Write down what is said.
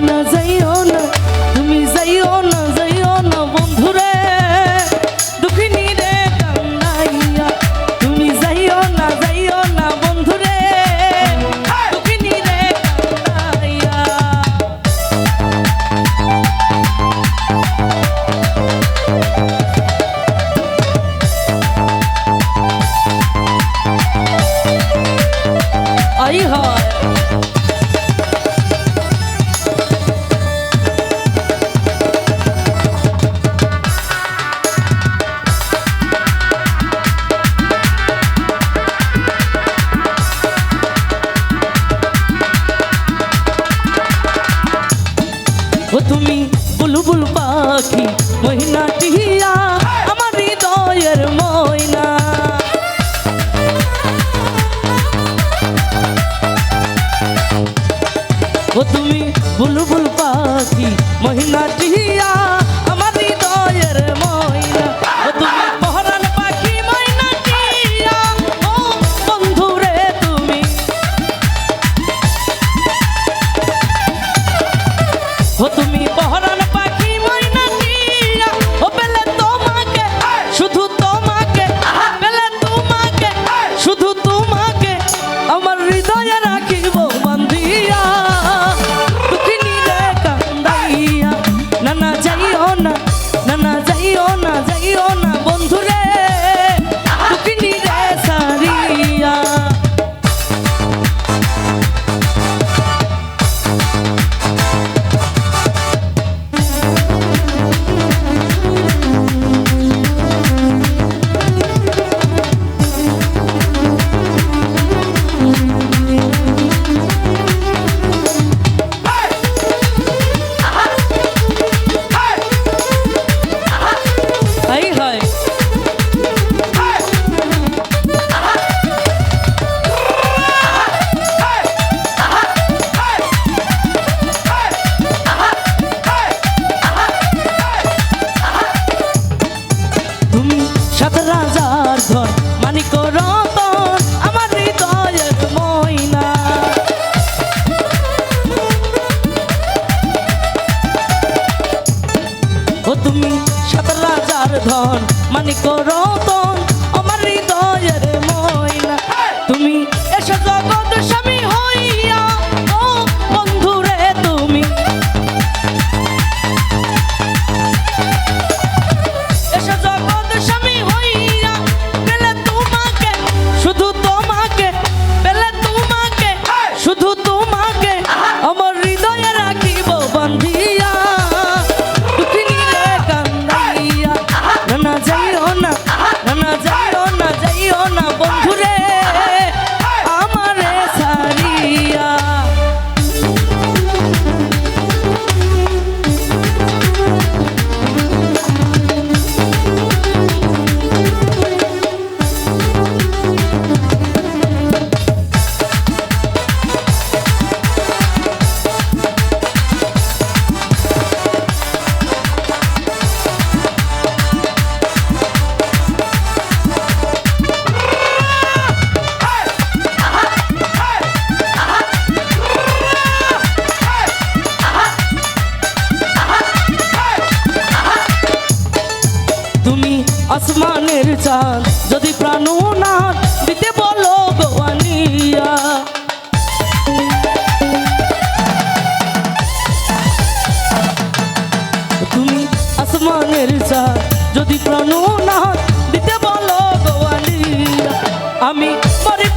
la তুমি বুলবুল পাখি। সাত রাজার ধন মানিক তুমি সাত রাজার ধন মানিক রতন আমার হৃদয়ের আসমানের চাঁদ। যদি প্রাণ না দিতে বলো গোয়ানিয়া তুমি আসমানের চাঁদ। যদি প্রাণ না দিতে বলো গোয়ানিয়া আমি মরিব